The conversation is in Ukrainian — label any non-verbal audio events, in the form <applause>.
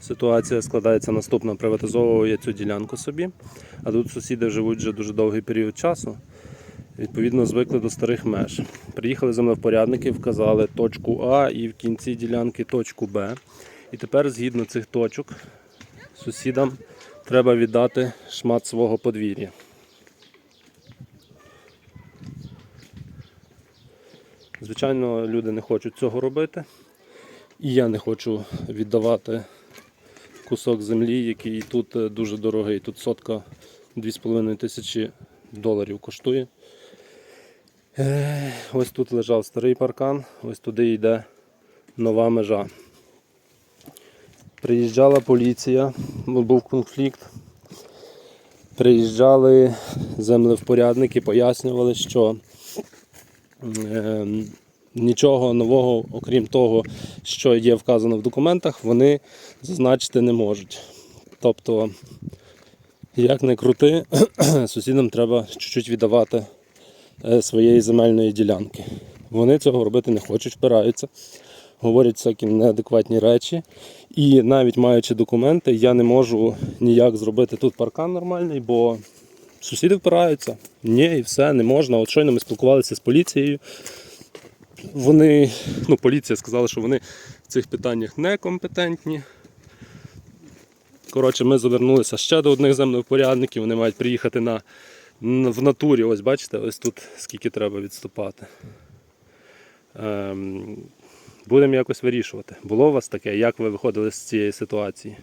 Ситуація складається наступна. Приватизовував я цю ділянку собі, а тут сусіди живуть вже дуже довгий період часу. Відповідно, звикли до старих меж. Приїхали землевпорядники, вказали точку А і в кінці ділянки точку Б. І тепер, згідно цих точок, сусідам треба віддати шмат свого подвір'я. Звичайно, люди не хочуть цього робити. І я не хочу віддавати кусок землі, який тут е, дуже дорогий. Тут сотка 2,5 тисячі доларів коштує. Е, Ось тут лежав старий паркан, ось туди йде нова межа. Приїжджала поліція, був конфлікт. Приїжджали землевпорядники, пояснювали, що е, нічого нового, окрім того, що є вказано в документах, вони зазначити не можуть. Тобто, як не крути, <clears throat> сусідам треба чуть-чуть віддавати е, своєї земельної ділянки. Вони цього робити не хочуть, впираються, говорять всякі неадекватні речі. І навіть маючи документи, я не можу ніяк зробити тут паркан нормальний, бо сусіди впираються. Ні, і все, не можна. От щойно ми спілкувалися з поліцією. Вони, ну, поліція сказала, що вони в цих питаннях некомпетентні. Коротше, ми звернулися ще до одних землевпорядників, вони мають приїхати на, в натурі. Ось бачите, ось тут скільки треба відступати. Ем, будемо якось вирішувати. Було у вас таке? Як ви виходили з цієї ситуації?